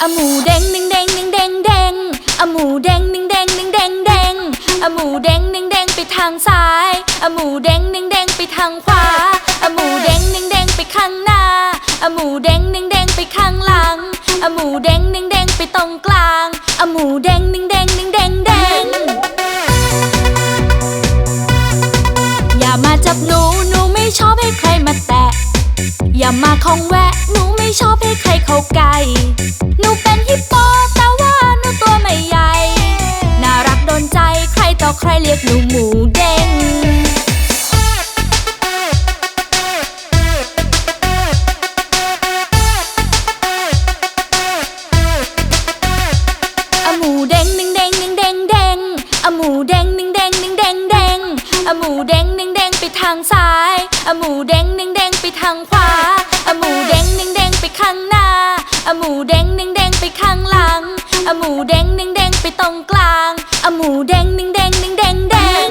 อะหมูเด้งหนึ่งเด้งหนึ่งเด้งเด้งอะหมูเด้งหนึ่งเด้งหนึ่งเด้งเด้งอะหมูเด้งหนึ่งเด้งไปทางซ้ายอะหมูเด้งหนึ่งเด้งไปทางขวาอะหมูเด้งหนึ่งเด้งไปข้างหน้าอะหมูเด้งหนึ่งเด้งไปข้างหลังอะหมูเด้งหนึ่งเด้งไปตรงกลางอะหมูเด้งหนึ่งเด้งหนึ่งเด้งเด้งอย่ามาจับหนูหนูไม่ชอบให้ใครมาแตะอย่ามาของแวะหนูไม่ชอบให้ใคร เข้าใกล้หนูเป็นฮิปโปแต่ว่าหนูตัวไม่ใหญ่ น่ารักโดนใจใครต่อใครเรียกหนูหมูเด้งอะหมูเด้งหนึ่งเด้งหนึ่งเด้งเด้งอะหมูเด้งหนึ่งเด้งหนึ่งเด้งเด้งอะหมูเด้งหนึ่งเด้งไปทางซ้ายอะหมูเด้งหนึ่งเด้งไปทางขวาอะหมูเด้งหนึ่งเด้ง อะหมูเด้งหนึ่งเด้งไปข้างหลังอะหมูเด้งหนึ่งเด้งไปตรงกลางอะหมูเด้งหนึ่งเด้งหนึ่งเด้งเด้ง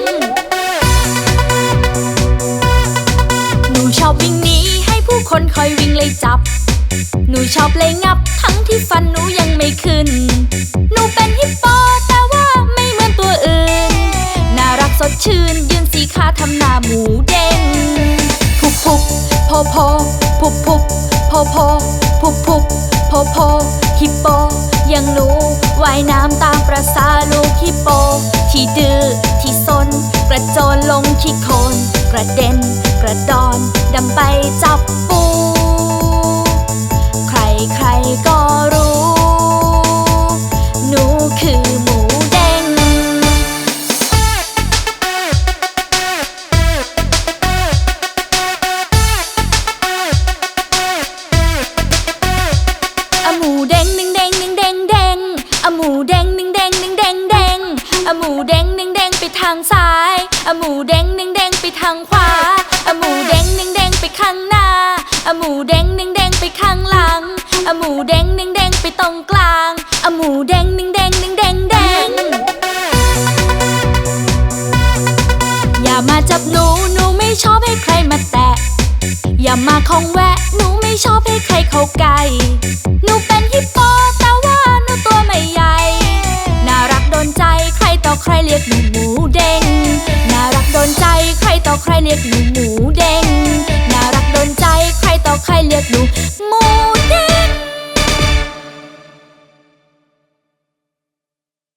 หนูชอบวิ่งหนีให้ผู้คนคอยวิ่งเลยจับ หนูชอบเลยงับ ทั้งที่ฟันหนูยังไม่ขึ้น หนูเป็นฮิปโปแต่ว่าไม่เหมือนตัวอื่น น่ารักสดชื่นยืนสีขาทำหน้าหมู โพโพฮิปโป ยังหนูว่ายน้ำตามประสาลูกฮิปโป ที่ดื้อที่ซนกระโจนลงขี้โคลนกระเด็นกระดอนดำไปจับปู ใครใครก็รู้างซ้ายอหมูเด้งหนึ่งเด้งไปทางขวาอหมูเด้งหนึ่งเด้งไปข้างหน้าอหมูเด้งหนึ่งเด้งไปข้างหลังอหมูเด้งหนึ่งเด้งไปตรงกลางอหมูเด้งหนึ่งเด้งหนึ่งเด้งเด้งอย่ามาจับหนูหนูไม่ชอบให้ใครมาแตะ อย่ามาของแวะหนูไม่ชอบ